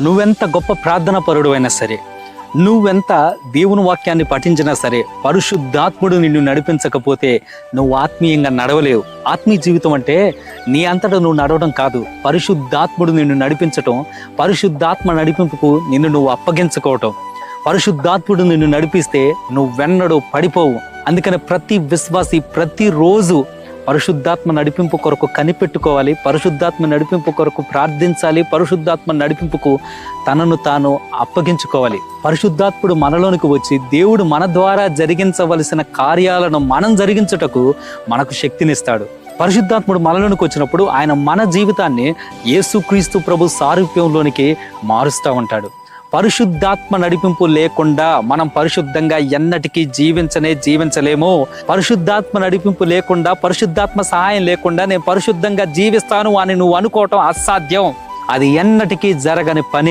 నువ్వెంత గొప్ప ప్రార్థన పరుడు అయినా సరే నువ్వెంత దేవుని వాక్యాన్ని పఠించినా సరే పరిశుద్ధాత్ముడు నిన్ను నడిపించకపోతే నువ్వు ఆత్మీయంగా నడవలేవు. ఆత్మీయ జీవితం అంటే నీ అంతటా నువ్వు నడవడం కాదు. పరిశుద్ధాత్ముడు నిన్ను నడిపించటం పరిశుద్ధాత్మ నడిపింపుకు నిన్ను నువ్వు అప్పగించుకోవటం. పరిశుద్ధాత్ముడు నిన్ను నడిపిస్తే నువ్వెన్నడూ పడిపోవు. అందుకని ప్రతి విశ్వాసి ప్రతిరోజు పరిశుద్ధాత్మ నడిపింపు కొరకు కనిపెట్టుకోవాలి పరిశుద్ధాత్మ నడిపింపు కొరకు ప్రార్థించాలి పరిశుద్ధాత్మ నడిపింపుకు తనను తాను అప్పగించుకోవాలి. పరిశుద్ధాత్ముడు మనలోనికి వచ్చి దేవుడు మన ద్వారా జరిగించవలసిన కార్యాలను మనం జరిగించుటకు మనకు శక్తినిస్తాడు. పరిశుద్ధాత్ముడు మనలోనికి వచ్చినప్పుడు ఆయన మన జీవితాన్ని యేసుక్రీస్తు ప్రభు సారూప్యంలోనికి మారుస్తూ ఉంటాడు. పరిశుద్ధాత్మ నడిపింపు లేకుండా మనం పరిశుద్ధంగా ఎన్నటికీ జీవించనే జీవించలేము. పరిశుద్ధాత్మ నడిపింపు లేకుండా పరిశుద్ధాత్మ సహాయం లేకుండా నేను పరిశుద్ధంగా జీవిస్తాను అని నువ్వు అనుకోవటం అసాధ్యం. అది ఎన్నటికీ జరగని పని.